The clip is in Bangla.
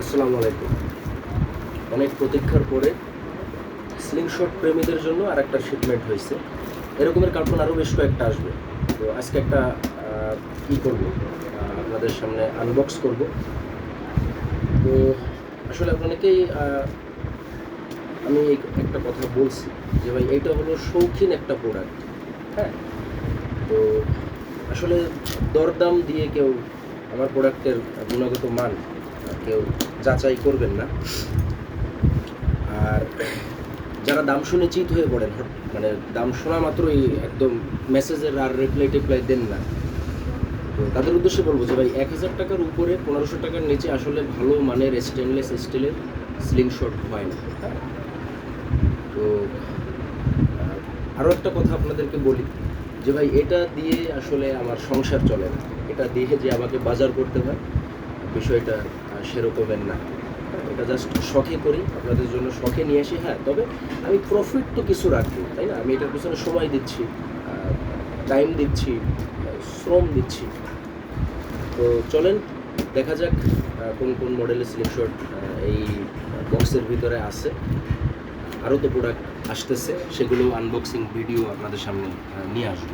আসসালামু আলাইকুম। অনেক প্রতীক্ষার পরে স্লিংশট প্রেমীদের জন্য আর একটা শিপমেন্ট হয়েছে। এরকমের কার্টুন আরও বেশ কয়েকটা আসবে। তো আজকে একটা ই করব আপনাদের সামনে আনবক্স করব। তো আসলে অনেকেই আমি একটা কথা বলছি যে ভাই, এইটা হলো শৌখিন একটা প্রোডাক্ট হ্যাঁ? তো আসলে দরদাম দিয়ে কেউ আমার প্রোডাক্টের গুণগত মান কেউ যাচাই করবেন না। আর যারা দাম শুনে চিত হয়ে পড়েন মানে দাম শোনা মাত্রই একদম মেসেজের আর রিপ্লাই টিপ্লাই দেন না। তো তাদের উদ্দেশ্যে বলব যে ভাই, এক হাজার টাকার উপরে পনেরোশো টাকার নিচে আসলে ভালো মানের স্টেনলেস স্টিলের স্লিং শট হয় না। তো আরও একটা কথা আপনাদেরকে বলি যে ভাই, এটা দিয়ে আসলে আমার সংসার চলে না। এটা দিয়ে যে আমাকে বাজার করতে হয় বিষয়টা সেরকমের না। এটা জাস্ট শখে করি, আপনাদের জন্য শখে নিয়ে আসি হ্যাঁ তবে আমি প্রফিট তো কিছু রাখি তাই না? আমি এটার পিছনে সময় দিচ্ছি টাইম দিচ্ছি, শ্রম দিচ্ছি। তো চলেন, দেখা যাক কোন কোন মডেলের স্লিপশট এই বক্সের ভিতরে আছে। আরও তো প্রোডাক্ট আসতেছে, সেগুলো আনবক্সিং ভিডিও আপনাদের সামনে নিয়ে আসব।